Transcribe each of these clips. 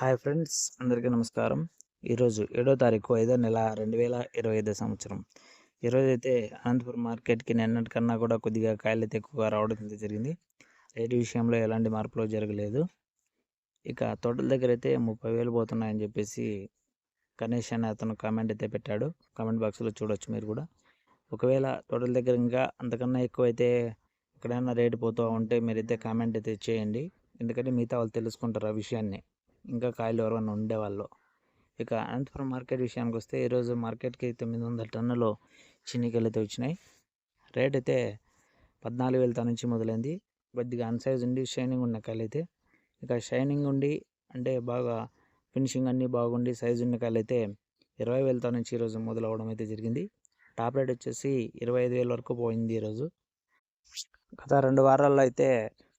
Hi friends అందరికీ నమస్కారం. ఈరోజు ఏడో తారీఖు ఐదో నెల రెండు వేల ఇరవై ఐదో సంవత్సరం. ఈరోజు అయితే అనంతపురం మార్కెట్కి నిన్నటికన్నా కూడా కొద్దిగా కాయలు అయితే ఎక్కువగా రావడం జరిగింది. రేటు విషయంలో ఎలాంటి మార్పులు జరగలేదు. ఇక తోటల దగ్గర అయితే ముప్పై వేలు పోతున్నాయని చెప్పేసి గణేష్ అనే అతను కామెంట్ అయితే పెట్టాడు. కామెంట్ బాక్స్లో చూడొచ్చు మీరు కూడా. ఒకవేళ తోటల దగ్గర ఇంకా అంతకన్నా ఎక్కువ అయితే ఎక్కడైనా రేటు పోతూ ఉంటే మీరైతే కామెంట్ అయితే చేయండి. ఎందుకంటే మిగతా వాళ్ళు తెలుసుకుంటారు ఆ విషయాన్ని. ఇంకా కాయలు ఎవరైనా ఉండేవాళ్ళు. ఇక అనంతపురం మార్కెట్ విషయానికి వస్తే ఈరోజు మార్కెట్కి తొమ్మిది వందల టన్నులు చిన్నికలు అయితే వచ్చినాయి. రేట్ అయితే పద్నాలుగు వేలతో నుంచి మొదలైంది. కొద్దిగా అన్సైజ్ ఉండి షైనింగ్ ఉన్న కాయలు అయితే ఇక షైనింగ్ ఉండి అంటే బాగా ఫినిషింగ్ అన్నీ బాగుండి సైజు ఉన్న కాయలు అయితే ఇరవై వేలతో నుంచి ఈరోజు మొదలవడం అయితే జరిగింది. టాప్ రేట్ వచ్చేసి ఇరవై ఐదు వేల వరకు పోయింది ఈరోజు గత రెండు వారాల్లో అయితే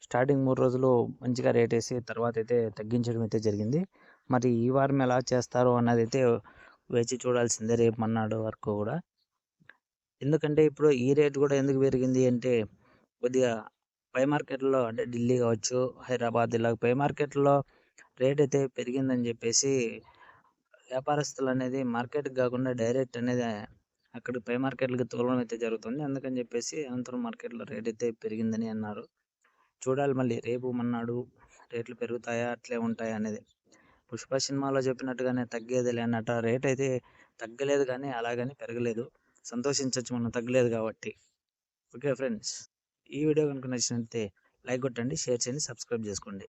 స్టార్టింగ్ మూడు రోజులు మంచిగా రేట్ వేసి తర్వాత అయితే తగ్గించడం అయితే జరిగింది. మరి ఈ వారం ఎలా చేస్తారో అన్నది అయితే వేచి చూడాల్సిందే రేపు మన్నాడు వరకు కూడా. ఎందుకంటే ఇప్పుడు ఈ రేట్ కూడా ఎందుకు పెరిగింది అంటే కొద్దిగా పై మార్కెట్లో అంటే ఢిల్లీ కావచ్చు హైదరాబాద్ ఇలా పై మార్కెట్లో రేట్ అయితే పెరిగిందని చెప్పేసి వ్యాపారస్తులు అనేది మార్కెట్ కాకుండా డైరెక్ట్ అనేది అక్కడ పై మార్కెట్లకి తోలడం అయితే జరుగుతుంది. అందుకని చెప్పేసి అనంతరం మార్కెట్లో రేట్ అయితే పెరిగిందని అన్నారు. చూడాలి మళ్ళీ. రేపు మన్నాడు రేట్లు పెరుగుతాయా అట్లే ఉంటాయా అనేది. పుష్ప సినిమాలో చెప్పినట్టుగానే తగ్గేది అన్నట్టు. రేట్ అయితే తగ్గలేదు కానీ అలాగని పెరగలేదు. సంతోషించవచ్చు మనం తగ్గలేదు కాబట్టి. Okay friends. ఈ వీడియో కనుక నచ్చినట్లయితే లైక్ కొట్టండి షేర్ చేయండి సబ్స్క్రైబ్ చేసుకోండి.